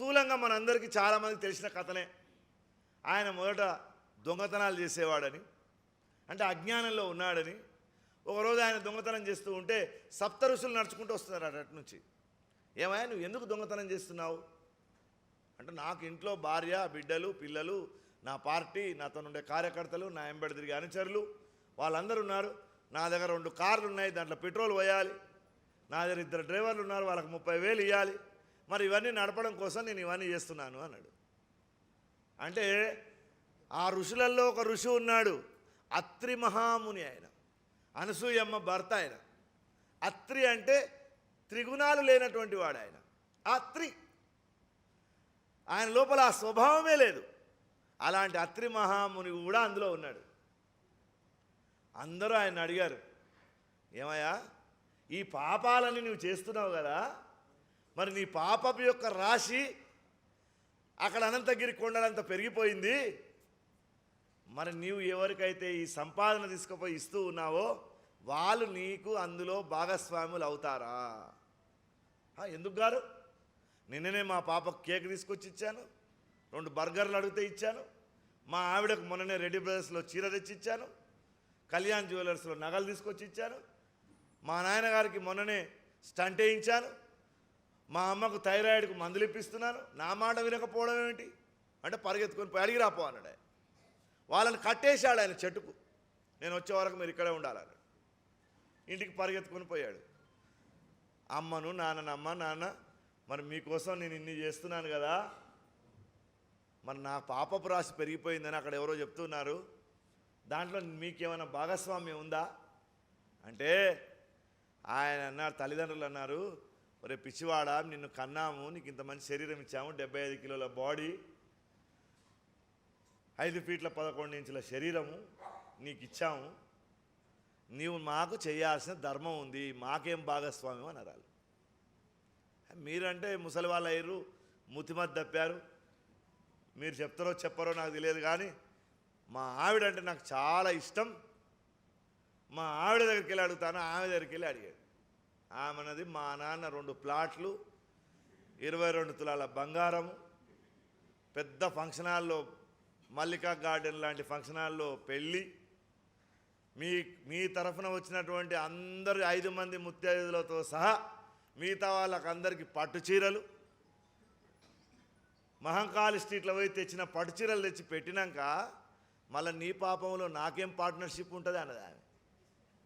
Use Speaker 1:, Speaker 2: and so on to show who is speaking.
Speaker 1: స్థూలంగా మనందరికీ చాలామందికి తెలిసిన కథనే. ఆయన మొదట దొంగతనాలు చేసేవాడని అంటే అజ్ఞానంలో ఉన్నాడని ఒకరోజు ఆయన దొంగతనం చేస్తూ ఉంటే సప్త ఋషులు నడుచుకుంటూ వస్తున్నారు అటు నుంచి. ఏమయ్యా నువ్వు ఎందుకు దొంగతనం చేస్తున్నావు? అంటే నాకు ఇంట్లో భార్య బిడ్డలు పిల్లలు నా పార్టీ నాతో ఉండే కార్యకర్తలు నా ఎంబడి తిరిగే అనుచరులు వాళ్ళందరూ ఉన్నారు. నా దగ్గర రెండు కార్లు ఉన్నాయి దాంట్లో పెట్రోల్ పోయాలి. నా దగ్గర ఇద్దరు డ్రైవర్లు ఉన్నారు వాళ్ళకి ముప్పై వేలు ఇవ్వాలి మరి ఇవన్నీ నడపడం కోసం నేను ఇవన్నీ చేస్తున్నాను అన్నాడు. అంటే ఆ ఋషులలో ఒక ఋషి ఉన్నాడు అత్రి మహాముని ఆయన అనసూయమ్మ భర్త ఆయన. అత్రి అంటే త్రిగుణాలు లేనటువంటి వాడు ఆయన. అత్రి. ఆయన లోపల ఆ స్వభావమే లేదు. అలాంటి అత్రి మహాముని కూడా అందులో ఉన్నాడు. అందరూ ఆయన అడిగారు ఏమయ్యా ఈ పాపాలని నువ్వు చేస్తున్నావు కదా మరి నీ పాపపు యొక్క రాశి అక్కడ అనంతగిరి కొండలంత పెరిగిపోయింది. మరి నీవు ఎవరికైతే ఈ సంపాదన తీసుకుపోయి ఇస్తూ ఉన్నావో వాళ్ళు నీకు అందులో భాగస్వాములు అవుతారా? ఎందుకు గారు? నిన్ననే మా పాపకు కేక్ తీసుకొచ్చి ఇచ్చాను రెండు బర్గర్లు అడిగితే ఇచ్చాను మా ఆవిడకు మొన్ననే రెడ్డి బ్రదర్స్లో చీర తెచ్చి ఇచ్చాను కళ్యాణ్ జ్యువెలర్స్లో నగలు తీసుకొచ్చి ఇచ్చాను మా నాయనగారికి మొన్ననే స్టంట్ వేయించాను మా అమ్మకు థైరాయిడ్కు మందులు ఇప్పిస్తున్నారు. నా మాట వినకపోవడం ఏమిటి? అంటే పరిగెత్తుకొని పోయి అడిగి రాపో అన్నాడు ఆయన. వాళ్ళని కట్టేశాడు ఆయన చెట్టుకు. నేను వచ్చే వరకు మీరు ఇక్కడే ఉండాలని ఇంటికి పరిగెత్తుకొని పోయాడు. అమ్మను నాన్ననమ్మ నాన్న మరి మీకోసం నేను ఇన్ని చేస్తున్నాను కదా. మరి నా పాపపు రాశి పెరిగిపోయిందని అక్కడ ఎవరో చెప్తున్నారు. దాంట్లో మీకేమైనా భాగస్వామ్యం ఉందా? అంటే ఆయన అన్నారు తల్లిదండ్రులు అన్నారు ఒరే పిచ్చివాడ నిన్ను కన్నాము నీకు ఇంత మంచి శరీరం ఇచ్చాము డెబ్బై ఐదు కిలోల బాడీ ఐదు ఫీట్ల పదకొండు ఇంచుల శరీరము నీకు ఇచ్చాము. నీవు మాకు చేయాల్సిన ధర్మం ఉంది మాకేం భాగస్వామ్యం అని అనాలి. మీరంటే ముసలి వాళ్ళు అయ్యారు ముతిమతి తప్పారు. మీరు చెప్తారో చెప్పారో నాకు తెలియదు కానీ మా ఆవిడ అంటే నాకు చాలా ఇష్టం. మా ఆవిడ దగ్గరికి వెళ్ళి అడుగుతాను ఆమె దగ్గరికి వెళ్ళి అడిగాడు. ఆమెనది మా నాన్న రెండు ప్లాట్లు ఇరవై రెండు తులాల బంగారము పెద్ద ఫంక్షన్ హాల్లో మల్లికా గార్డెన్ లాంటి ఫంక్షన్ హాల్లో పెళ్ళి. మీ మీ తరఫున వచ్చినటువంటి అందరు ఐదు మంది ముత్తైదులతో సహా మిగతా వాళ్ళకందరికీ పట్టు చీరలు. మహంకాళి స్ట్రీట్లో పోయి తెచ్చిన పట్టు చీరలు తెచ్చి పెట్టినాక మళ్ళీ నీ పాపంలో నాకేం పార్ట్నర్షిప్ ఉంటుంది అన్నది ఆమె.